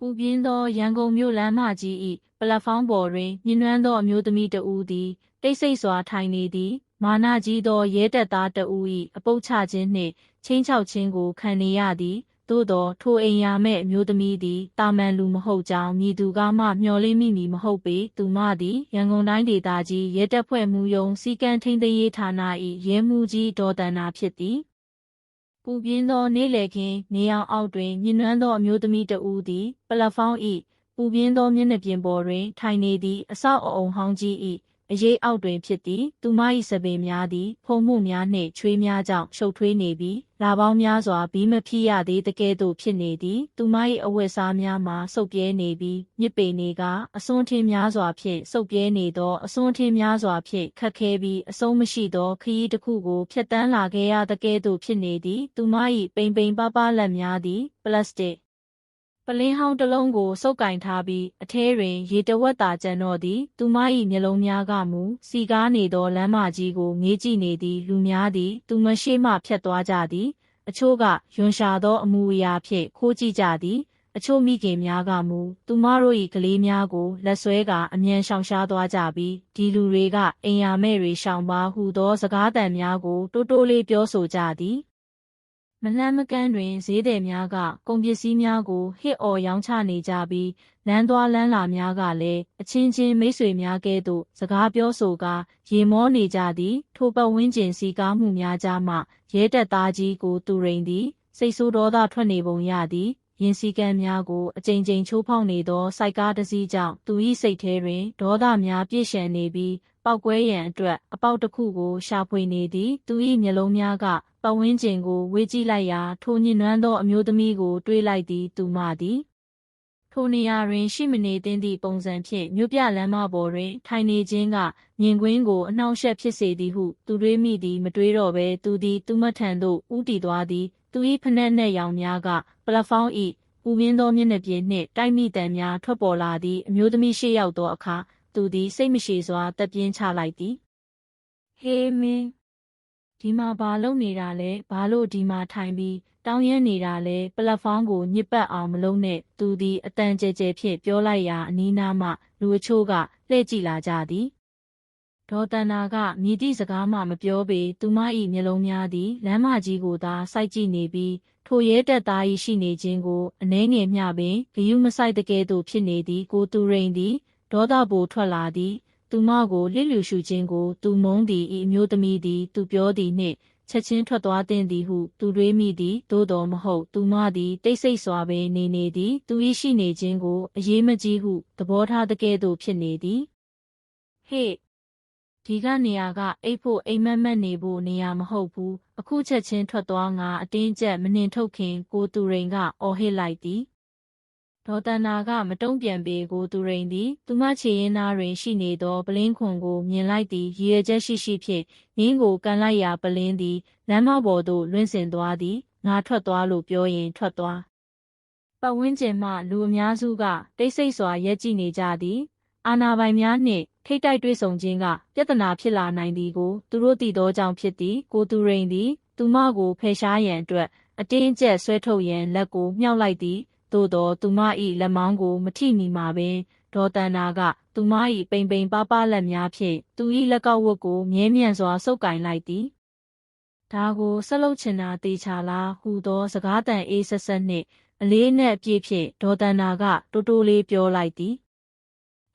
ပူပြင်းသောရန်ကုန်မြို့လမ်းမကြီး၏ပလက်ဖောင်းပေါ်တွင်ညှဉ်းနှွမ်းသောအမျိုးသမီးတဦးသည်တိတ်ဆိတ်စွာထိုင်နေသည်မာနကြီးသောရဲတပ်သားတဦး၏အပုတ်ချခြင်းနှင့်ချင်းချောက်ခြင်းကိုခံနေရသည်သို့သောထိုအိမ်ယာမဲ့အမျိုးသမီးသည်တာမန်လူမဟုတ်ကြောင်းမြည်သူကမှမျှော်လင့်မိမည်မဟုတ်ပေသူမသည်ရန်ကုန်တိုင်းဒေသကြီးရဲတပ်ဖွဲ့မှူးရုံးစီကံထိန်းသိမ်းရေးဌာန၏ရဲမှူးကြီးဒေါ်တန်နာဖြစ်သည် ပူပြင်းသောနေ့လည်ခင်းနေအောင်အောက်တွင်ညှဉ်းနှွမ်းသောအမျိုးသမီးတဦးသည် ပလက်ဖောင်း၏ပူပြင်းသောမျက်နှာပြင်ပေါ်တွင် ထိုင်နေသည့်အဆောက်အအုံဟောင်းကြီး၏ အရေးအောက်တွင်ဖြစ်သည်သူမ၏စပင်များသည် ဖုံမှုများနှင့်ချွေးများကြောင့်ရှုပ်ထွေးနေပြီးလာပေါင်းများစွာဘီးမဖြစ်ရသေးတကဲ့သို့ဖြစ်နေသည်သူမ၏အဝတ်စားများမှာစုပ်ပြဲနေပြီးမြစ်ပေနေကအစွန်းထင်းများစွာဖြင့်စုပ်ပြဲနေသောအစွန်းထင်းများစွာဖြင့်ခတ်ခဲပြီးအဆုံးမရှိသောခရီးတစ်ခုကိုဖျက်တမ်းလာခဲ့ရတကဲ့သို့ဖြစ်နေသည်သူမ၏ပိန်ပိန်ပါးပါးလက်များသည် ပလတ်စတစ် ပလင်းဟောင်းတစ်လုံးကိုစုပ်ကင်ထားပြီးအထဲတွင် ရေတဝက်သာကျန်တော့သည် သူမ၏မျက်လုံးများကမူစီကားနေသောလမ်းမကြီးကိုငေးကြည့်နေသည့်လူများသည် သူမရှိမှဖြတ်သွားကြသည် အချို့ကယွန်ရှာသောအမူအရာဖြင့်ခိုးကြည့်ကြသည်အချို့မိခင်များကမူသူမတို့၏ကလေးများကိုလက်ဆွဲကအမြန်ရှောင်ရှားသွားကြပြီးဒီလူတွေကအိမ်ယာမဲ့တွေရှောင်ပါဟုသောစကားသံများကိုတိုးတိုးလေးပြောဆိုကြသည် မလှမ်းမကမ်းတွင်ဈေးသည်များကကုန်ပစ္စည်းများကိုဟစ်အော်ရောင်းချနေကြပြီးလမ်းသွားလမ်းလာများကလည်းအချင်းချင်းမိတ်ဆွေများကဲ့သို့စကားပြောဆိုကာရေမောနေကြသည် ထိုပတ်ဝန်းကျင်စီကားမှုများကြားမှရဲတပ်သားကြီးကိုတူရိန်သည် စိတ်ဆိုးဒေါသထွက်နေပုံရသည် ရင်စည်းကမ်းများကိုအကြိမ်ကြိမ်ချိုးဖောက်နေသောစိုက်ကားတစ်စီးကြောင့်သူ၏စိတ်ထဲတွင်ဒေါသများပြည့်ရှံနေပြီးပောက်ကွဲရန်အတွက်အပေါက်တစ်ခုကိုရှာဖွေနေသည်သူ၏မျက်လုံးများကပတ်ဝန်းကျင်ကိုဝေးကြည့်လိုက်ရာထိုညှဉ်းနှွမ်းသောအမျိုးသမီးကိုတွေးလိုက်သည်သူမသည်ထိုနေရာတွင်ရှိမနေသင့်သည့်ပုံစံဖြင့်မြို့ပြလမ်းမပေါ်တွင်ထိုင်နေခြင်းကမြင်ကွင်းကိုအနှောင့်အယှက်ဖြစ်စေသည်ဟုသူတွေးမိသည်မတွေးတော့ဘဲသူသည်သူမထံသို့ဦးတည်သွားသည် သူ၏ဖနက်နှက်ရောင်များက ပလက်ဖောင်း၏ပူပြင်းသောမျက်နှာပြင်နှင့်တိုက်မိတံများထွက်ပေါ်လာသည့်အမျိုးသမီးရှေ့ရောက်သောအခါသူသည်စိတ်မရှိစွာတက်ပြင်းချလိုက်သည်ဟေးမင်းဒီမှာဘာလုပ်နေတာလဲဘာလို့ဒီမှာထိုင်ပြီးတောင်းရမ်းနေတာလဲပလက်ဖောင်းကိုညစ်ပတ်အောင်မလုပ်နဲ့သူသည်အတန်ကျဲကျဲဖြင့်ပြောလိုက်ရာအနီးနားမှလူအချို့ကလှည့်ကြည့်လာကြသည် ဒေါ်တန္နာကမြည်သည့်စကားမှမပြောပေသူမ၏မျက်လုံးများသည်လမ်းမကြီးကိုသာစိုက်ကြည့်နေပြီးထိုရဲတက်သား၏ရှိနေခြင်းကိုအနှဲငယ်မျှပင်ဂယုမဆိုင်တကဲ့သို့ဖြစ်နေသည်ကိုသူရိန်သည်ဒေါသပိုထွက်လာသည် သူမကိုလစ်လျူရှုခြင်းကို သူမုန်းသည်ဤအမျိုးသမီးသည်သူပြောသည်နှင့်ချက်ချင်းထွက်သွားသင့်သည်ဟု သူတွေးမိသည်သို့တော်မဟုတ် သူမသည်တိတ်ဆိတ်စွာပင်နေနေသည် သူ၏ရှိနေခြင်းကို အရေးမကြီးဟုသဘောထားတကဲ့သို့ဖြစ်နေသည်ဟေ့ ဒီကနေရာကအိတ်ဖို့အိမ်မက်မက်နေဖို့နေရာမဟုတ်ဘူးအခုချက်ချင်းထွက်သွားငါအတင်းကျပ်မနှင်ထုတ်ခင်ကိုသူရိန်ကအော်ဟစ်လိုက်သည်ဒေါ်တန္နာကမတုံ့ပြန်ပေကိုသူရိန်သည် သူမခြေရင်းသားတွင်ရှိနေသောပလင်းခွန်ကိုမြင်လိုက်သည်ရည်ရွယ်ချက်ရှိရှိဖြင့်ရင်းကိုကန်လိုက်ရာပလင်းသည်လမ်းမပေါ်သို့လွင့်စင်သွားသည်ငါထွက်သွားလို့ပြောရင်ထွက်သွားပတ်ဝန်းကျင်မှလူအများစုကတိတ်ဆိတ်စွာရက်ကြည့်နေကြသည် အာနာပိုင်များနှင့်ထိတ်တိုက်တွေ့ဆုံခြင်းကပြဿနာဖြစ်လာနိုင်သည်ကိုသူတို့သိသောကြောင့်ဖြစ်သည်ကိုသူရိန်သည် သူမကိုဖယ်ရှားရန်အတွက်အတင်းအကျပ်ဆွဲထုတ်ရန်လက်ကိုမြှောက်လိုက်သည်သို့သောသူမ၏လက်မောင်းကိုမထိမီမှာပင်ဒေါ်တန္နာကသူမ၏ပိန်ပိန်ပါးပါးလက်များဖြင့်သူ၏လက်ကောက်ဝတ်ကိုမြဲမြံစွာဆုပ်ကင်လိုက်သည်ဒါကိုဆက်လုပ်ချင်တာတေချာလားဟူသောစကားတန်အေးဆက်ဆက်နှင့်အလေးနက်အပြည့်ဖြင့်ဒေါ်တန္နာကတိုးတိုးလေးပြောလိုက်သည်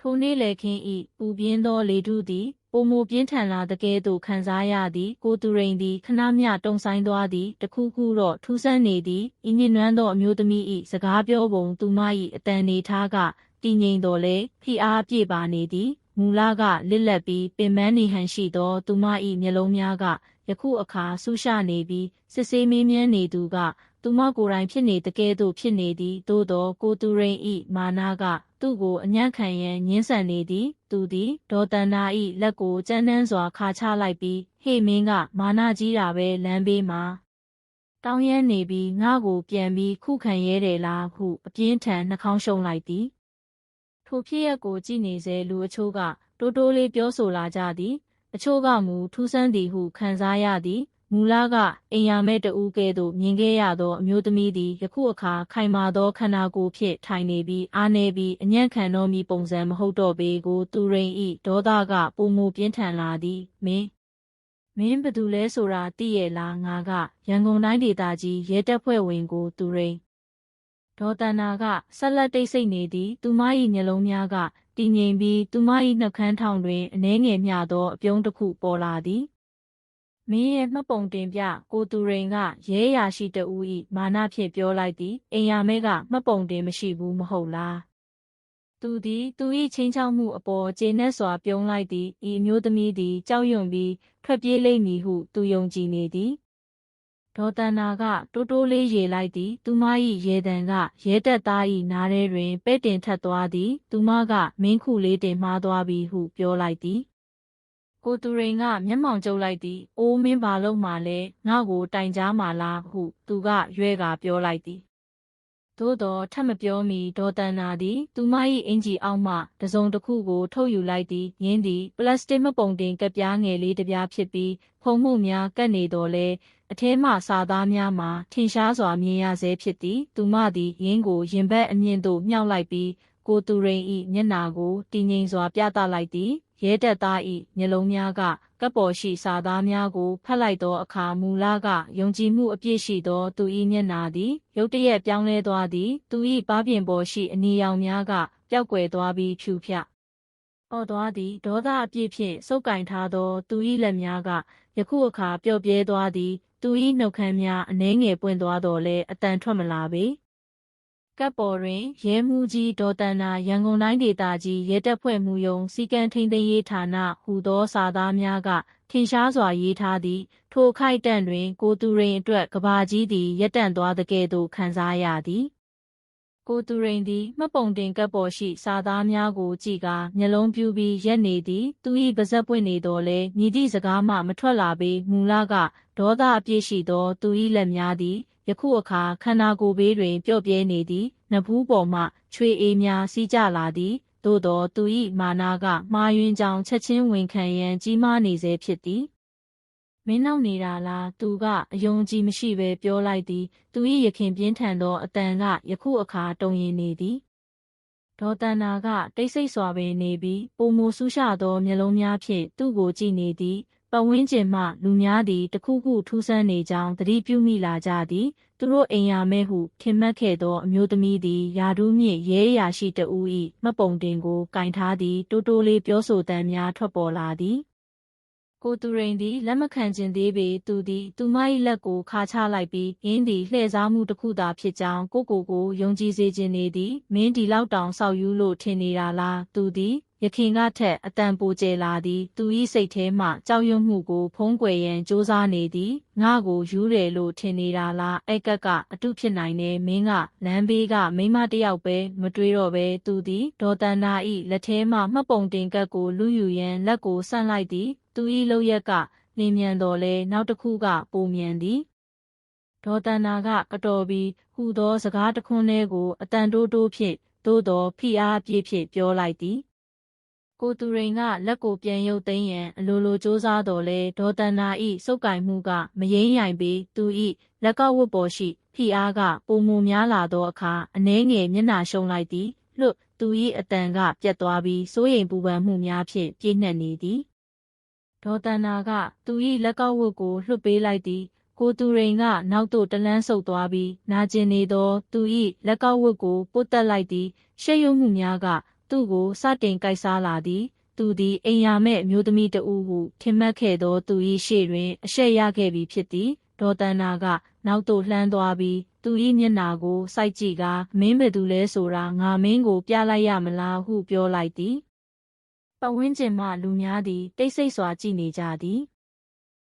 ထိုနေ့လေခင်းဤပူပြင်းသောလေထုသည်ပုံမပြင်းထန်လာတကဲ့သို့ခံစားရသည် ကိုသူရိန်သည်ခဏမျှတုံဆိုင်သွားသည်တခုခုတော့ထူးဆန်းနေသည်ဤညစ်နွမ်းသောအမျိုးသမီး၏စကားပြောပုံသူမ၏အတန်နေထားကတည်ငြိမ်တော်လဲဖိအားပြည့်ပါနေသည်မူလကလစ်လက်ပြီးပင်ပန်းနေဟန်ရှိသော သူမ၏မျက်လုံးများကယခုအခါဆူရှနေပြီးစစ်ဆေးမေးမြန်းနေသူကသူမကိုယ်တိုင်ဖြစ်နေတကဲ့သို့ဖြစ်နေသည်သို့သောကိုသူရိန်ဤမာနာက သူ့ကိုအညံ့ခံရန်ညှင်းဆန်နေသည် သူသည်ဒေါ်တန္နာဤလက်ကိုကြမ်းတမ်းစွာခါချလိုက်ပြီးဟေ့မင်းကမာနာကြီးတာပဲလမ်းဘေးမှာတောင်းရမ်းနေပြီးငါ့ကိုပြန်ပြီးခုခံရဲတယ်လားဟုအပြင်းထန်နှာခေါင်းရှုံလိုက်သည်ထိုဖြစ်ရက်ကိုကြည့်နေစေလူအချို့ကတိုးတိုးလေးပြောဆိုလာကြသည် အချို့ကမူထူးဆန်းသည်ဟုခံစားရသည် မမူလကအိမ်ယာမဲ့တဦးကဲ့သို့မြင်ခဲ့ရသောအမျိုးသမီးသည်ယခုအခါခိုင်မာသောခန္ဓာကိုယ်ဖြင့်ထိုင်နေပြီးအားနေပြီးအညံ့ခံတော်မူပုံစံမဟုတ်တော့ပေကို သူရိန်ဤဒေါသကပုံမူပြင်းထန်လာသည်မင်းမင်းဘသူလဲဆိုတာသိရဲ့လားငါကရန်ကုန်တိုင်းဒေသကြီးရဲတပ်ဖွဲ့ဝင်ကိုသူရိန်ဒေါ်တန္နာကဆက်လက်တိတ်ဆိတ်နေသည် သူမ၏မျက်လုံးများကတည်ငြိမ်ပြီးသူမ၏နှုတ်ခမ်းထောင်တွင်အနှဲငယ်မျှသောအပြုံးတစ်ခုပေါ်လာသည် မင်းရဲ့မှတ်ပုံတင်ပြကိုသူရိန်ကရဲရာရှိတဦး၏မာနဖြင့်ပြောလိုက်သည်အိမ်ယာမဲကမှတ်ပုံတင်မရှိဘူးမဟုတ်လားသူသည်သူ၏ချင်းချောက်မှုအပေါ်ကျေနပ်စွာပြုံးလိုက်သည်ဤအမျိုးသမီးသည်ကြောက်ရွံ့ပြီးထွက်ပြေးလိမ့်မည်ဟုသူယုံကြည်နေသည်ဒေါ်တန္နာကတိုးတိုးလေးရေလိုက်သည် သူမ၏ရေတံကရဲတက်သား၏နားထဲတွင်ပဲ့တင်ထက်သွားသည် သူမကမင်းခုလေးတင်မှားသွားပြီဟုပြောလိုက်သည် ကိုသူရိန်ကမျက်မှောင်ကျုပ်လိုက်သည်အိုးမင်းဘာလို့မှလဲငါ့ကိုတိုင်ကြားမှလားဟု သူကရွဲကပြောလိုက်သည်သို့တော်ထပ်မပြောမီဒေါ်တန်နာသည် သူမ၏အင်ဂျီအောက်မှတစုံတစ်ခုကို ထုတ်ယူလိုက်သည်ယင်းသည်ပလတ်စတစ်မပုံတင်ကပ်ပြားငယ်လေးတစ်ပြားဖြစ်ပြီးဖုံမှုများကပ်နေတော်လဲအထဲမှစာသားများမှာထင်ရှားစွာမြင်ရဆဲဖြစ်သည်သူမသည်ယင်းကိုရင်ဘတ်အမြင့်သို့မြှောက်လိုက်ပြီးကိုသူရိန်၏မျက်နာကိုတည်ငြိမ်စွာပြသလိုက်သည် ရဲတပ်သား၏မျက်လုံးများကကပ်ပေါ်ရှိစာသားများကိုဖတ်လိုက်သောအခါမူလကယုံကြည်မှုအပြည့်ရှိသောသူ၏မျက်နာသည်ရုတ်တရက်ပြောင်းလဲသွားသည်သူ၏ပါးပြင်ပေါ်ရှိအနီရောင်များကပျောက်ကွယ်သွားပြီးဖြူဖြအော်သွားသည်ဒေါသအပြည့်ဖြင့်စုပ်ကင်ထားသောသူ၏လက်များကယခုအခါပျော့ပြဲသွားသည်သူ၏နှုတ်ခမ်းများအနှဲငယ်ပွင့်သွားတော်လဲအတန်ထွက်မလာပေ ကပ်ပေါ်တွင်ရဲမှုကြီးဒေါ်တန်နာရန်ကုန်တိုင်းဒေသကြီးရဲတပ်ဖွဲ့မှုယုံစီကံထိန်သိမ်းရေးဌာနဟူသောစာသားများကထင်ရှားစွာရေးထားသည့်ထိုခိုက်တန့်တွင် ကိုသူရိန်အတွက်ကဘာကြီးသည်ရက်တန့်သွားတဲ့ကဲ့သို့ခံစားရသည် ကိုသူရိန်သည်မှတ်ပုံတင်ကပ်ပေါ်ရှိစာသားများကိုကြည့်ကာမျက်လုံးပြူပြီးရက်နေသည်သူ၏ပါဇက်ပွင့်နေတော်လဲမြည်သည့်စကားမှမထွက်လာပေမူလကဒေါသအပြည့်ရှိသောသူ၏လက်များသည်ယခုအခါခန္ဓာကိုယ်ဘေးတွင်ပျော့ပြဲနေသည်နဖူးပေါ်မှချွေအေးများစီးကျလာသည်သို့သောသူ၏မာနာကမှားယွင်းကြောင်ချက်ချင်းဝန်ခံရန်ကြီးမားနေစေဖြစ်သည် မင်းနောက်နေတာလားသူကအယုံကြည်မရှိဘဲပြောလိုက်သည် သူ၏ရခင်ပြင်းထန်သောအတန်ကယခုအခါတုံရင်နေသည်ဒေါ်တန္နာကတိတ်ဆိတ်စွာပင်နေပြီးပုံမူဆူးရှသောမျက်လုံးများဖြင့်သူ့ကိုကြည့်နေသည်ပတ်ဝန်းကျင်မှလူများသည်တခုခုထူးဆန်းနေကြောင်းသတိပြုမိလာကြသည်သူတို့အိမ်ယာမဲဟုထင်မှတ်ခဲ့သောအမျိုးသမီးသည်ယာဒူးမြင့်ရဲရာရှိတဦး၏မှတ်ပုံတင်ကိုကင်ထားသည်တိုးတိုးလေးပြောဆိုတမ်းများထွက်ပေါ်လာသည် ကိုသူရိန်သည်လက်မခံခြင်းသေးပေသူသည် သူမ၏လက်ကိုခါချလိုက်ပြီးအင်းသည်လှည့်စားမှုတစ်ခုသာဖြစ်ကြောင်းကိုကိုကိုယုံကြည်စေခြင်းနေသည်မင်းဒီလောက်တောင်ဆောက်ယူလို့ထင်နေတာလားသူသည်ယခင်ကထက်အတန်ပိုကျလာသည်သူ၏စိတ်ထဲမှကြောက်ရွံ့မှုကိုဖုံးကွယ်ရန်ကြိုးစားနေသည်ငါကိုယူတယ်လို့ထင်နေတာလားအဲ့ကက်ကအတုဖြစ်နိုင်တယ်မင်းကလမ်းဘေးကမိမတယောက်ပဲမတွေးတော့ပဲသူသည်ဒေါ်တန်နာ၏လက်ထဲမှမှတ်ပုံတင်ကက်ကိုလူယူရန်လက်ကိုဆန့်လိုက်သည် သူ၏လောက်ရက်ကလင်းမြန်တော်လဲနောက်တစ်ခုကပိုမြန်သည်ဒေါ်တန်နာကကတော်ပြီးဟူသောစကားတခွန်းလေးကိုအတန်တိုးတိုးဖြင့်သို့တော်ဖိအားပြည့်ဖြင့်ပြောလိုက်သည်ကိုသူရိန်ကလက်ကိုပြန်ရုပ်သိမ်းရန်အလိုလိုစ조사တော်လဲဒေါ်တန်နာဤစုပ်ကင်မှုကမယိမ့်ရိုင်ပြီးသူဤလက်ကောက်ဝတ်ပေါ်ရှိဖိအားကပုံမူများလာသောအခါအနှဲငယ်မျက်နှာရှုံလိုက်သည်လွတ်သူ၏အတန်ကပြတ်သွားပြီးစိုးရိမ်ပူပန်မှုများဖြင့်ပြည့်နှက်နေသည် ဒေါ်တန်နာက သူ၏လက်ကောက်ဝတ်ကိုလွှတ်ပေးလိုက်သည်ကိုသူရိန်ကနောက်သို့တလန်းဆုပ်သွားပြီးနာကျင်နေသော သူ၏လက်ကောက်ဝတ်ကိုပုတ်တက်လိုက်သည်ရှက်ရွံ့မှုများက သူ့ကိုစတင်ကြိုက်စားလာသည်သူသည်အိမ်ယာမဲ့အမျိုးသမီးတဦးဟုထင်မှတ်ခဲ့သောသူ၏ရှေ့တွင် အရှက်ရခဲ့ပြီဖြစ်သည်ဒေါ်တန်နာက နောက်သို့လှမ်းသွားပြီးသူ၏မျက်နာကိုစိုက်ကြည့်ကာမင်းဘယ်သူလဲဆိုတာငါမင်းကိုပြလိုက်ရမလားဟုပြောလိုက်သည် ပတ်ဝန်းကျင်မှလူများသည် တိတ်ဆိတ်စွာကြည့်နေကြသည်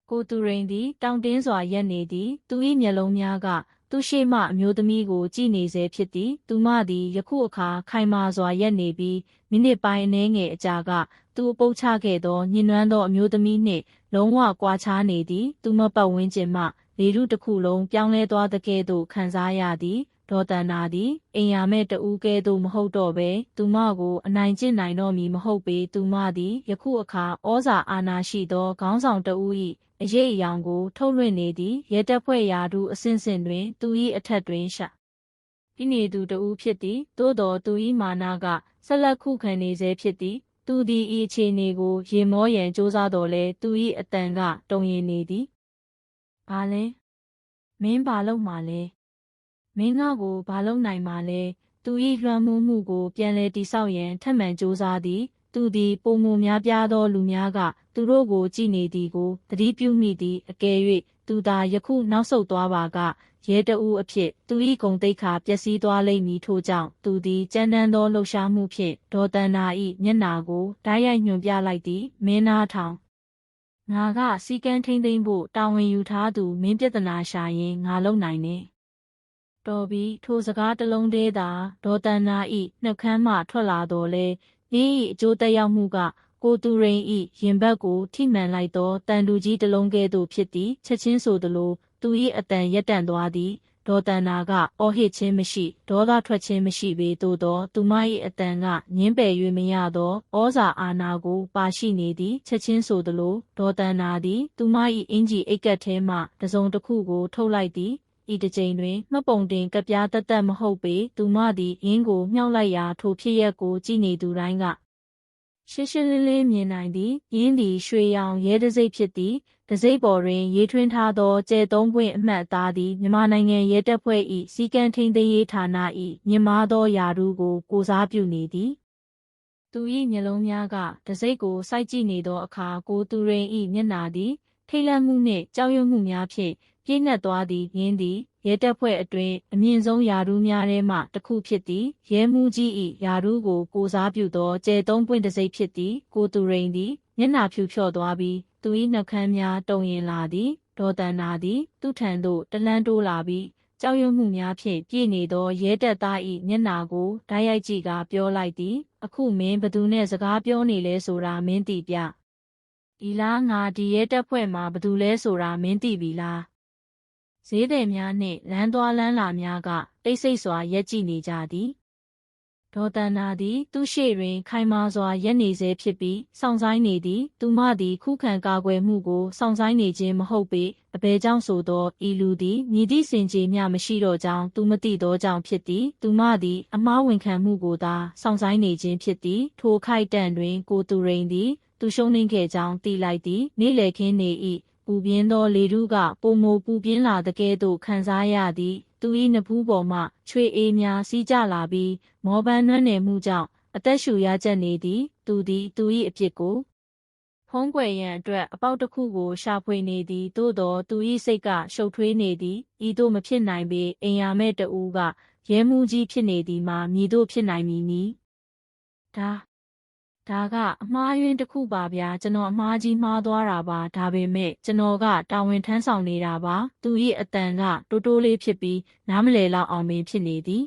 ကိုသူရိန်သည် တောင်တင်းစွာရက်နေသည် သူ၏မျက်လုံးများက သူရှိမှအမျိုးသမီးကိုကြည်နေစေဖြစ်သည် သူမသည်ယခုအခါခိုင်မာစွာရက်နေပြီးမိနစ်ပိုင်းအနည်းငယ်အကြာက သူအပုတ်ချခဲ့သောညှဉ်းနှွမ်းသောအမျိုးသမီးနှင့် လုံးဝကွာခြားနေသည် သူမပတ်ဝန်းကျင်မှလေထုတစ်ခုလုံးပြောင်းလဲသွားတဲ့ကဲ့သို့ခံစားရသည် ဒေါ်တန်နာသည်အိမ်ယာမဲ့တူကဲ့သို့မဟုတ်တော့ဘဲသူမကိုအနိုင်ကျင့်နိုင်တော့မည်မဟုတ်ပေသူမသည်ယခုအခါဩဇာအာဏာရှိသောခေါင်းဆောင်တဦး၏အရေးအယောင်ကိုထုတ်လွှင့်နေသည်ရဲတပ်ဖွဲ့ရာထူးအဆင့်ဆင့်တွင် သူ၏အထက်တွင်ရှာပြီးနေသူတဦးဖြစ်သည်သို့တော်သူ၏မာနကဆက်လက်ခုခံနေဆဲဖြစ်သည်သူသည်ဤအခြေအနေကိုရေမောရန်စ조사တော်လဲသူ၏အတန်ကတုံရင်နေသည်ဘာလဲမင်းဘာလုပ်မှာလဲ မင်းငါ့ကိုဘာလုပ်နိုင်မှာလဲသူ၏လွှမ်းမိုးမှုကို ပြန်လည်တိဆောက်ရန်ထပ်မံစ조사သည်သူသည်ပုံမများပြားသောလူများက သူတို့ကိုကြည်နေသည်ကိုသတိပြုမိသည်အကယ်၍သူသာယခုနောက်ဆုတ်သွားပါကရဲတဦးအဖြစ်သူ၏ဂုံတိတ်ခါပျက်စီးသွားလိမ့်မည်ထို့ကြောင့်သူသည်ကြမ်းတမ်းသောလှုပ်ရှားမှုဖြင့်ဒေါ်တန်နာ၏မျက်နာကိုဓာတ်ရိုက်ညွှန်ပြလိုက်သည်မင်းနာထောင်ငါကစီကန်းထိမ့်သိမ့်ဖို့တာဝန်ယူထားသူမင်းပြဿနာရှာရင်ငါလုံနိုင်နေ တော်ပြီးထိုစကားတစ်လုံးတည်းသာဒေါ်တန်နာ၏နှုတ်ခမ်းမှထွက်လာတော်လဲဤ၏အကျိုးသက်ရောက်မှုကကိုသူရိန်၏ရင်ဘတ်ကိုထိမှန်လိုက်သောတန်တူကြီးတစ်လုံးကဲ့သို့ဖြစ်သည်ချက်ချင်းဆိုသလိုသူ၏အတန်ရက်တန့်သွားသည်ဒေါ်တန်နာကအော်ဟစ်ခြင်းမရှိဒေါသထွက်ခြင်းမရှိပေသို့သောသူမ၏အတန်ကငင်းပယ်၍မရသောဩဇာအာဏာကိုပါရှိနေသည်ချက်ချင်းဆိုသလိုဒေါ်တန်နာသည်သူမ၏အင်ကြီးအိတ်ကက်ထဲမှတစုံတစ်ခုကိုထုတ်လိုက်သည် ဤတစ်ကြိမ်တွင်မှတ်ပုံတင်ကပြားတသက်မဟုတ်ပေသူမသည်အင်းကိုမြှောက်လိုက်ရာထိုဖြစ်ရက်ကိုကြည့်နေသူတိုင်းကရှင်းရှင်းလင်းလင်းမြင်နိုင်သည်ရင်းသည်ရွှေရောင်ရဲတစိမ့်ဖြစ်သည်တစိမ့်ပေါ်တွင်ရေးထွင်းထားသောကျဲသုံးပွင့်အမှတ်အသားသည်မြန်မာနိုင်ငံရဲတပ်ဖွဲ့၏စီကံထိန်သိမ်းရေးဌာန၏မြင့်မားသောယာရုကိုကိုစားပြုနေသည်သူ၏မျက်လုံးများကတစိမ့်ကိုစိုက်ကြည့်နေသောအခါကိုသူရိန်၏မျက်နာသည်ထိတ်လန့်မှုနှင့်ကြောက်ရွံ့မှုများဖြင့် ပြည့်နှက်သွားသည်ရင်းသည်ရဲတပ်ဖွဲ့အတွင်းအမြင့်ဆုံးယာရုများထဲမှတစ်ခုဖြစ်သည်ရဲမှုကြီး၏ယာရုကိုကိုစားပြုသောကျဲသုံးပွင့်တစိမ့်ဖြစ်သည်ကိုသူရိန်သည်မျက်နာဖြူဖြော့သွားပြီးသူ၏နှုတ်ခမ်းများတုံရင်လာသည်ဒေါ်တန်နာသည်သူ့ထံသို့တလန်းတိုးလာပြီးကြောက်ရွံ့မှုများဖြင့်ပြည့်နေသောရဲတပ်သား၏မျက်နာကိုဓာတ်ရိုက်ကြည့်ကပြောလိုက်သည်အခုမင်းဘသူနဲ့စကားပြောနေလဲဆိုတာမင်းသိပြဒီလားငါဒီရဲတပ်ဖွဲ့မှာဘသူလဲဆိုတာမင်းသိပြီလား ဈေးသည်များနှင့်လမ်းသွားလမ်းလာများကတိတ်ဆိတ်စွာရက်ကြည့်နေကြသည်ဒေါ်တန်နာသည် သူ့ရှေ့တွင် ခိုင်မာစွာရက်နေဆဲဖြစ်ပြီးစောင့်ဆိုင်နေသည် သူမသည် ခုခံကာကွယ်မှုကိုစောင့်ဆိုင်နေခြင်းမဟုတ်ပေအဘဲကြောင့်ဆိုသောဤလူသည်မြည်သည့်စင်ကြေမျှမရှိတော့ကြောင်းသူမသိသောကြောင့်ဖြစ်သည် သူမသည် အမားဝန်ခံမှုကိုသာစောင့်ဆိုင်နေခြင်းဖြစ်သည် ထိုခိုက်တန့်တွင် ကိုသူရိန်သည် သူရှုံးနှင်းခဲ့ကြောင်းသိလိုက်သည် နေ့လည်ခင်းနေ၏ ပူပြင်းသောလေထုကပုံမိုပူပြင်းလာတဲ့ကဲ့သို့ခံစားရသည်သူ၏နဖူးပေါ်မှချွေအေးများစီးကျလာပြီးမောပန်းနှွမ်းနယ်မှုကြောင့်အသက်ရှူရကျက်နေသည် သူသည်သူ၏အဖြစ်ကိုဖုံးကွယ်ရန်အတွက်အပေါက်တစ်ခုကိုရှာဖွေနေသည်သို့တော်သူ၏စိတ်ကရှုပ်ထွေးနေသည်ဤသို့မဖြစ်နိုင်ပေအိမ်ရမဲ့တူကရဲမှုကြီးဖြစ်နေသည်မှာမြည်သို့ဖြစ်နိုင်မည်နီဒါ ဒါကအမှားယွင်းတစ်ခုပါဗျာကျွန်တော်အမှားကြီးမှားသွားတာပါဒါပေမဲ့ကျွန်တော်ကတာဝန်ထမ်းဆောင်နေတာပါသူ၏အတန်ကတိုးတိုးလေးဖြစ်ပြီးနားမလည်လောက်အောင်ပင်ဖြစ်နေသည်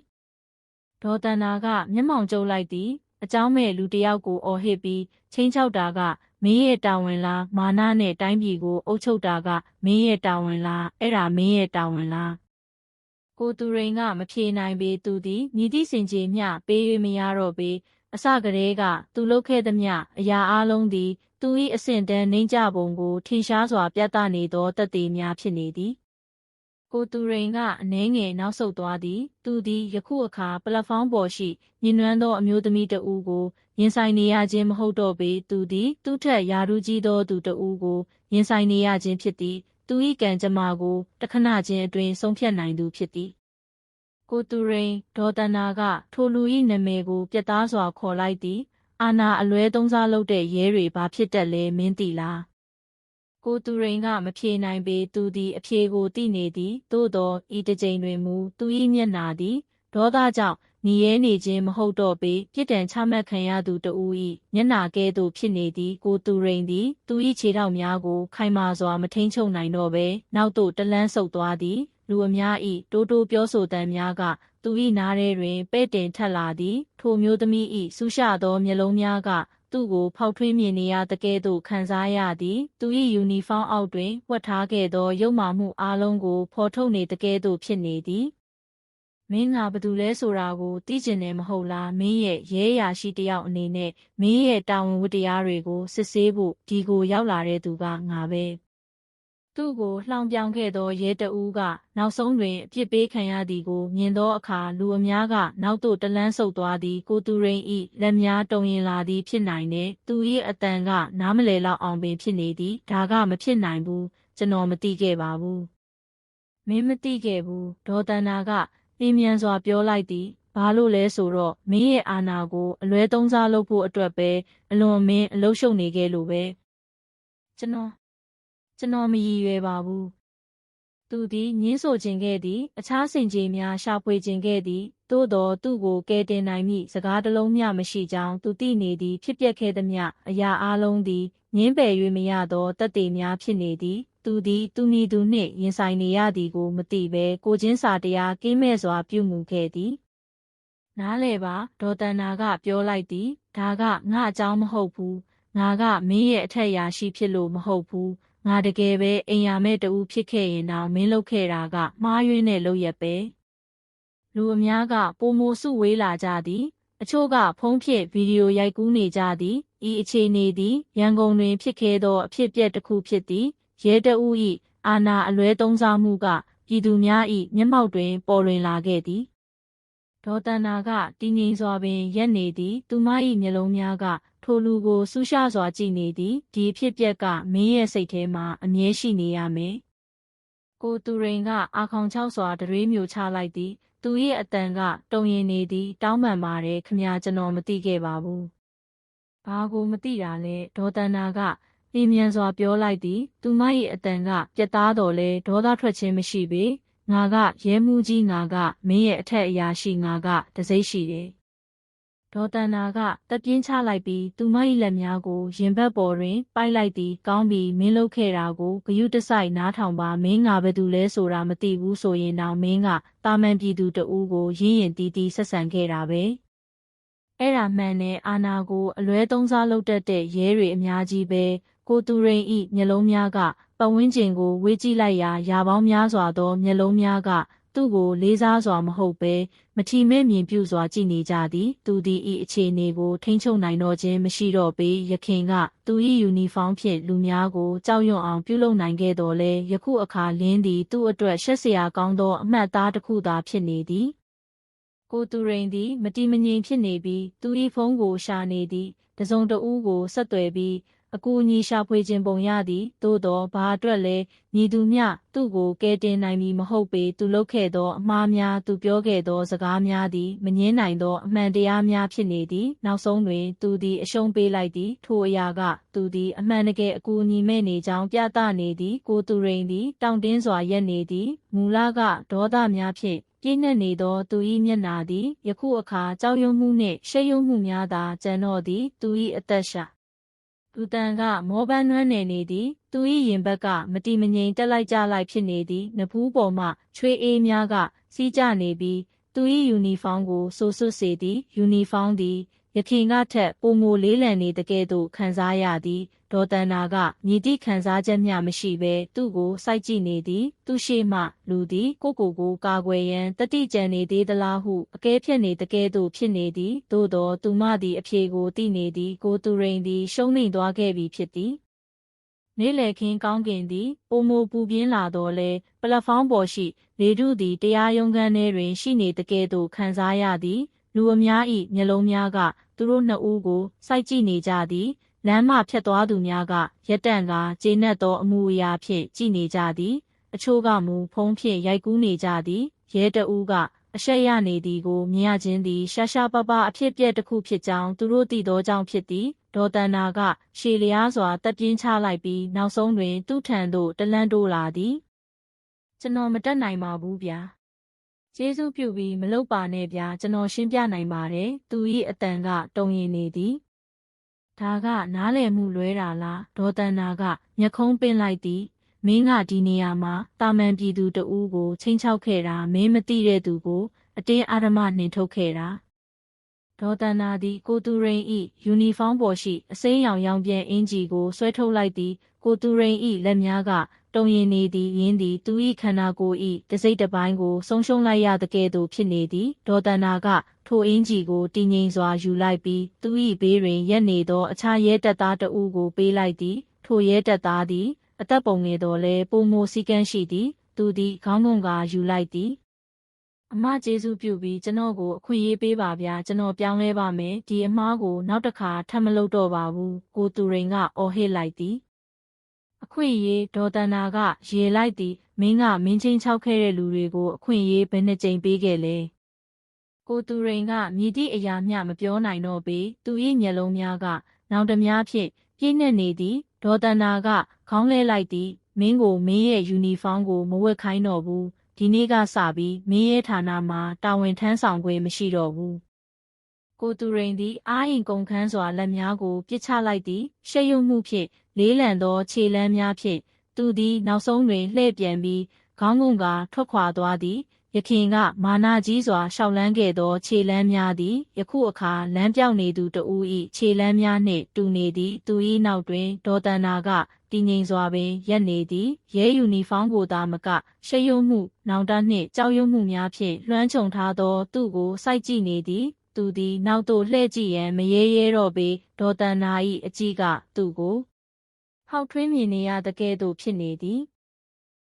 ဒေါ်တန်နာကမျက်မှောင်ကျုပ်လိုက်သည်အเจ้าမဲ့လူတယောက်ကိုအော်ဟစ်ပြီးချင်းချောက်တာကမင်းရဲ့တာဝန်လားမာနနဲ့တိုင်းပြည်ကိုအုပ်ချုပ်တာကမင်းရဲ့တာဝန်လားအဲ့ဒါမင်းရဲ့တာဝန်လားကိုသူရိန်ကမဖြေနိုင်ပေသူသည်မြည်သည့်စင်ကြေမျှပေး၍မရတော့ပေ အစကတည်းကသူလုပ်ခဲ့သမျှအရာအလုံးသည် သူ၏အဆင့်တန်းနှိမ့်ကြပုံကိုထင်ရှားစွာပြသနေသောတသက်များဖြစ်နေသည်ကိုသူရိန်ကအနှဲငယ်နောက်ဆုတ်သွားသည် သူသည်ယခုအခါပလက်ဖောင်းပေါ်ရှိညင်နွမ်းသောအမျိုးသမီးတဦးကိုရင်ဆိုင်နေရခြင်းမဟုတ်တော့ပေသူသည် သူ့ထက်ယာရုကြီးသောသူတဦးကိုရင်ဆိုင်နေရခြင်းဖြစ်သည် သူ၏ကံကြမ္မာကိုတခဏချင်းအတွင်းဆုံးဖြတ်နိုင်သူဖြစ်သည် ကိုသူရိန်ဒေါ်တနာက ထိုလူ၏နာမည်ကိုပြတ်သားစွာခေါ်လိုက်သည်အာနာအလွဲသုံးစားလုပ်တဲ့ရဲတွေဘာဖြစ်တတ်လဲမင်းသိလားကိုသူရိန်ကမဖြေနိုင်ပေသူသည်အဖြေကိုသိနေသည်သို့သောဤတစ်ကြိမ်တွင်မူသူ၏မျက်နာသည်ဒေါသကြောင့်ညီရဲနေခြင်းမဟုတ်တော့ပေပြစ်ဒဏ်ချမှတ်ခံရသူတဦး၏မျက်နာကဲ့သို့ဖြစ်နေသည်ကိုသူရိန်သည်သူ၏ခြေထောက်များကိုခိုင်မာစွာမထိန်ချုပ်နိုင်တော့ဘဲနောက်သို့တလန်းဆုပ်သွားသည် လူအများ၏တိုးတိုးပြောဆိုတမ်းများက သူ၏နားထဲတွင်ပဲ့တင်ထက်လာသည် ထိုမျိုးသမီး၏ဆူရှသောမျက်လုံးများကသူ့ကိုဖောက်ထွင်းမြင်နေရတကဲ့သို့ခံစားရသည် သူ၏ယူနီဖောင်းအောက်တွင်ဝတ်ထားခဲ့သောရုပ်မာမှုအလုံးကို ဖော်ထုတ်နေတကဲ့သို့ဖြစ်နေသည်မင်းငါဘသူလဲဆိုတာကိုသိကျင်တယ်မဟုတ်လားမင်းရဲ့ရဲရာရှိတယောက်အနေနဲ့မင်းရဲ့တာဝန်ဝတ္တရားတွေကိုစစ်ဆေးဖို့ဒီကိုရောက်လာတဲ့သူကငါပဲ သူ့ကိုလှောင်ပြောင်ခဲ့သောရဲတဦးကနောက်ဆုံးတွင်အပြစ်ပေးခံရသည်ကိုမြင်သောအခါလူအများကနောက်သို့တလန်းဆုပ်သွားသည်ကိုသူရိန်ဤလက်များတုံရင်လာသည်ဖြစ်နိုင်တယ်သူ၏အတန်ကနားမလည်လောက်အောင်ပင်ဖြစ်နေသည်ဒါကမဖြစ်နိုင်ဘူးကျွန်တော်မသိခဲ့ပါဘူးမင်းမသိခဲ့ဘူးဒေါ်တန်နာကပြင်းမြန်စွာပြောလိုက်သည်ဘာလို့လဲဆိုတော့မင်းရဲ့အာနာကိုအလွဲသုံးစားလုပ်ဖို့အတွက်ပဲအလွန်မင်းအလုရှုံနေခဲ့လို့ပဲကျွန်တော် ကျွန်တော်မရည်ရွယ်ပါဘူးသူသည်ညင်းဆိုခြင်းခဲ့သည် အခြားစင်ကြေများရှာဖွေခြင်းခဲ့သည်သို့တော်သူ့ကိုကယ်တင်နိုင်မည့်စကားတစ်လုံးမျှမရှိကြောင်းသူသိနေသည်ဖြစ်ပျက်ခဲ့သမျှအရာအလုံးသည်ငင်းပယ်၍မရသောတက်တေများဖြစ်နေသည်သူသည်သူမည်သူနှင့်ရင်ဆိုင်နေရသည်ကိုမသိဘဲကိုချင်းစာတရားကင်းမဲ့စွာပြုမှုခဲ့သည်နားလေပါဒေါ်တန်နာကပြောလိုက်သည်ဒါကငါအကြောင်းမဟုတ်ဘူးငါကမင်းရဲ့အထက်ရာရှိဖြစ်လို့မဟုတ်ဘူး ငါတကယ်ပဲအိမ်ယာမဲ့တူဖြစ်ခဲ့ရင်တော့မင်းလုပ်ခဲ့တာကမှားယွင်းတဲ့လုပ်ရက်ပဲလူအများကပုံမိုစုဝေးလာကြသည် အချို့ကဖုံးဖြစ်ဗီဒီယိုရိုက်ကူးနေကြသည်ဤအခြေအနေသည်ရန်ကုန်တွင်ဖြစ်ခဲ့သောအဖြစ်အပျက်တစ်ခုဖြစ်သည်ရဲတအုပ်၏အာဏာအလွဲသုံးစားမှုကပြည်သူများ၏မျက်မှောက်တွင် ပေါ်လွင်လာခဲ့သည် ဒေါ်တန်နာကတည်ငြိမ်စွာပင်ရက်နေသည် သူမ၏မျက်လုံးများက ထိုလူကိုဆူရှစွာကြည့်နေသည်ဒီအဖြစ်ပျက်ကမင်းရဲ့စိတ်ထဲမှာအမြဲရှိနေရမယ်ကိုသူရိန်ကအာခေါင်ချောက်စွာတရွေးမျိုးချလိုက်သည် သူ၏အတန်ကတုံရင်နေသည် တောင်းပန်ပါတယ်ခမကျွန်တော်မသိခဲ့ပါဘူးဘာကိုမသိတာလဲဒေါ်တန်နာကလီမြန်စွာပြောလိုက်သည် သူမ၏အတန်ကပြတ်သားတော်လဲဒေါသထွက်ခြင်းမရှိပေ ငါကရဲမှုကြီးငါကမင်းရဲ့အထက်အရာရှိငါကတစိမ့်ရှိတယ်ဒေါ်တန်နာကတက်ပြင်းချလိုက်ပြီးသူမ၏လက်များကိုရင်ဘတ်ပေါ်တွင် ပိုက်လိုက်သည်ကောင်းပြီးမင်းလုပ်ခဲ့တာကိုဂယုတစိုက်နားထောင်ပါမင်းငါဘယ်သူလဲဆိုတာမသိဘူးဆိုရင်တော့မင်းကတာမန်ပြည်သူတဦးကိုရင်းရင်တီးတီးဆက်ဆံခဲ့တာပဲအဲ့ဒါမှန်နဲ့အာနာကိုအလွဲသုံးစားလုပ်တတ်တဲ့ရဲတွေအများကြီးပဲကိုသူရိန်ဤမျက်လုံးများက ပတ်ဝန်းကျင်ကိုဝေးကြည့်လိုက်ရာရာပေါင်းများစွာသောမျက်လုံးများကသူ့ကိုလေးစားစွာမဟုတ်ဘဲမထီမဲ့မြင်ပြုစွာကြည့်နေကြသည်သူသည်ဤအခြေအနေကိုထိန်းချုပ်နိုင်တော့ခြင်းမရှိတော့ပေယခင်ကသူ၏ယူနီဖောင်းဖြင့်လူများကိုကြောက်ရွံ့အောင်ပြုလုပ်နိုင်ခဲ့တော်လဲယခုအခါလင်းသည်သူ့အတွက်ရှက်စရာကောင်းသောအမှတ်သားတစ်ခုသာဖြစ်နေသည်ကိုသူရိန်သည်မတိမငြိမ်ဖြစ်နေပြီးသူ၏ဖုန်းကိုရှာနေသည်တစုံတဦးကိုဆက်သွယ်ပြီး အကူအညီရှာဖွေခြင်းပုံရသည်သို့သောဘာအတွက်လဲညီသူမျှသူ့ကိုကဲတင်နိုင်မည်မဟုတ်ပေသူလုပ်ခဲ့သောအမှားများသူပြောခဲ့သောစကားများသည်မငင်းနိုင်သောအမှန်တရားများဖြစ်နေသည်နောက်ဆုံးတွင် သူသည်အရှုံးပေးလိုက်သည်ထိုအရာက သူသည်အမှန်တကယ်အကူအညီမဲ့နေကြောင်းပြသနေသည်ကိုသူရိန်သည်တောင့်တင်းစွာရက်နေသည်မူလကဒေါသများဖြင့်ပြည့်နှက်နေသောသူ၏မျက်နာသည်ယခုအခါကြောက်ရွံ့မှုနှင့်ရှက်ရွံ့မှုများသာကျန်တော့သည်သူ၏အသက်ရှာ သူတန်ကမောပန်းနွမ်းနယ်နေသည် သူ၏ရင်ဘက်ကမတိမငိမ်တက်လိုက်ကြလိုက်ဖြစ်နေသည်နဖူးပေါ်မှချွေးအေးများကစီးကျနေပြီး သူ၏ယူနီဖောင်းကိုဆိုဆွတ်စေသည်ယူနီဖောင်းသည် ရခင်ကထက်ပုံငိုလေးလံနေတကဲ့သို့ခံစားရသည်ဒေါ်တန်နာကမြည်သည့်ခံစားချက်မျှမရှိဘဲသူ့ကိုစိုက်ကြည့်နေသည် သူရှိမှ လူသည်ကိုကိုကိုကာကွယ်ရန်တတိကြံနေသေးသလားဟုအကဲဖြတ်နေတကဲ့သို့ဖြစ်နေသည်သို့သောသူမသည်အဖြေကိုသိနေသည်ကိုသူရိန်သည်ရှုံးနိမ့်သွားခဲ့ပြီဖြစ်သည်နေ့လည်ခင်းကောင်းကင်သည်ပုံမိုပူပြင်းလာတော့လဲပလက်ဖောင်းပေါ်ရှိလေထုသည်တရားရုံးခန်းထဲတွင်ရှိနေတကဲ့သို့ခံစားရသည် လူအများ၏မျက်လုံးများက သူတို့နှစ်ဦးကိုစိုက်ကြည့်နေကြသည်လမ်းမှဖြတ်သွားသူများကရက်တန့်ကကျေနပ်သောအမှုအရာဖြင့်ကြည်နေကြသည် အချို့ကမူဖုံးဖြင့်ရိုက်ကူးနေကြသည်ရဲတအူးကအရှက်ရနေသည်ကိုမြင်ရခြင်းသည်ရှာရှာပပအဖြစ်ပြက်တစ်ခုဖြစ်ကြောင်းသူတို့သိသောကြောင့်ဖြစ်သည်ဒေါ်တန်နာကရှေလျားစွာတက်ပြင်းချလိုက်ပြီးနောက်ဆုံးတွင် သူ့ထံသို့တလန့်တိုးလာသည်ကျွန်တော်မတက်နိုင်ပါဘူးဗျာ ကျေးဇူးပြုပြီးမလုပ်ပါနဲ့ဗျာကျွန်တော်ရှင်းပြနိုင်ပါတယ်သူ၏အတန်ကတုံရင်နေသည်ဒါကနားလည်မှုလွဲတာလားဒေါ်တန်နာကမျက်ခုံးပင်းလိုက်သည်မင်းကဒီနေရာမှာတာမန်ပြည်သူတဦးကိုချင်းချောက်ခဲ့တာမင်းမသိတဲ့သူကို အတင်းအာဓမနှင်ထုတ်ခဲ့တာဒေါ်တန်နာသည်ကိုသူရိန်ဤယူနီဖောင်းပေါ်ရှိအစိမ်းရောင်ရောင်ပြန်အင်ဂျီကိုဆွဲထုတ်လိုက်သည်ကိုသူရိန်ဤလက်များက တုံရင်နေသည်ရင်းသည်သူ၏ခန္ဓာကိုယ်၏တစိမ့်တစ်ပိုင်းကိုဆုံးရှုံးလိုက်ရသကဲ့သို့ဖြစ်နေသည်ဒေါ်တန်နာကထိုအင်ဂျီကိုတည်ငြိမ်စွာယူလိုက်ပြီးသူ၏ဘေးတွင်ရက်နေသောအခြားရဲတပ်သားတဦးကိုပေးလိုက်သည်ထိုရဲတပ်သားသည်အသက်ပုံငယ်တော်လဲပုံမိုစည်းကမ်းရှိသည်သူသည်ခေါင်းငုံကယူလိုက်သည်အမကျေးဇူးပြုပြီးကျွန်တော်ကိုအခွင့်အရေးပေးပါဗျာကျွန်တော်ပြောင်းလဲပါမယ်ဒီအမားကိုနောက်တစ်ခါထပ်မလုပ်တော့ပါဘူးကိုသူရိန်ကအော်ဟစ်လိုက်သည် အခွင့်အရေးဒေါ်တန်နာက ရေလိုက်သည်မင်းကမင်းချင်းချောက်ခဲ့တဲ့လူတွေကိုအခွင့်အရေးဘယ်နှကြိမ်ပေးခဲ့လဲကိုသူရိန်ကမြည်သည့်အရာမျှမပြောနိုင်တော့ပေသူ၏မျက်လုံးများက နောင်တများဖြင့်ပြည့်နှက်နေသည်ဒေါ်တန်နာကခေါင်းလဲလိုက်သည်မင်းကိုမင်းရဲ့ယူနီဖောင်းကိုမဝတ်ခိုင်းတော့ဘူးဒီနေ့ကစပြီးမင်းရဲ့ဌာနမှာတာဝန်ထမ်းဆောင်ခွင့်မရှိတော့ဘူး ကိုသူရိန်သည်အားရင်ကုန်ခန်းစွာလက်များကိုပြစ်ချလိုက်သည်ရှက်ရွံ့မှုဖြင့်လေးလံသောခြေလမ်းများဖြင့်သူသည်နောက်ဆုံးတွင်လှည့်ပြန်ပြီးခေါင်းငုံကထွက်ခွာသွားသည်ယခင်ကမာနာကြီးစွာရှောက်လန်းခဲ့သောခြေလမ်းများသည်ယခုအခါလမ်းပြောင်းနေသူတဦး၏ခြေလမ်းများနှင့်တူနေသည်သူ၏နောက်တွင်ဒေါ်တန်နာကတည်ငြိမ်စွာပင်ရက်နေသည်ရဲယူနီဖောင်းကိုသာမကရှရုံမှု နောင်တနှင့်ကြောက်ရွံ့မှုများဖြင့်လွှမ်းခြုံထားသောသူ့ကိုစိုက်ကြည့်နေသည် သူသည်နောက်သို့လှည့်ကြည့်ရန်မရဲရဲတော့ပေဒေါ်တန်နာ၏အကြည့်ကသူ့ကိုဟောက်ထွင်းမြင်နေရသကဲ့သို့ဖြစ်နေသည်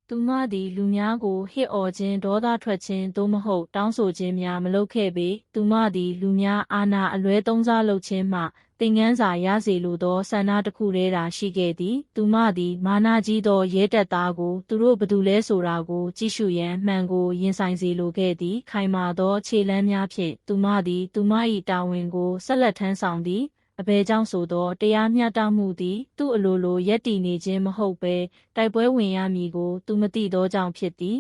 သူမသည်လူများကိုဟစ်အော်ခြင်းဒေါသထွက်ခြင်းသို့မဟုတ်တောင်းဆိုခြင်းများမလုပ်ခဲ့ပေသူမသည်လူများအာဏာအလွဲသုံးစားလုပ်ခြင်းမှ သင်ငန်းစာရစေလိုသောဆန္ဒတစ်ခုတည်းသာရှိခဲ့သည်သူမသည်မာနာကြီးသောရဲတပ်သားကိုသူတို့ဘသူလဲဆိုတာကိုကြည့်ရှုရန်မှန်ကိုရင်ဆိုင်စေလိုခဲ့သည် ခိုင်မာသောခြေလမ်းများဖြင့်သူမသည်သူမ၏တာဝန်ကိုဆက်လက်ထမ်းဆောင်သည်အဘယ်ကြောင့်ဆိုသောတရားမျှတမှုသည် သူ့အလိုလိုရက်တည်နေခြင်းမဟုတ်ဘဲတိုက်ပွဲဝင်ရမည်ကို သူမသိသောကြောင့်ဖြစ်သည်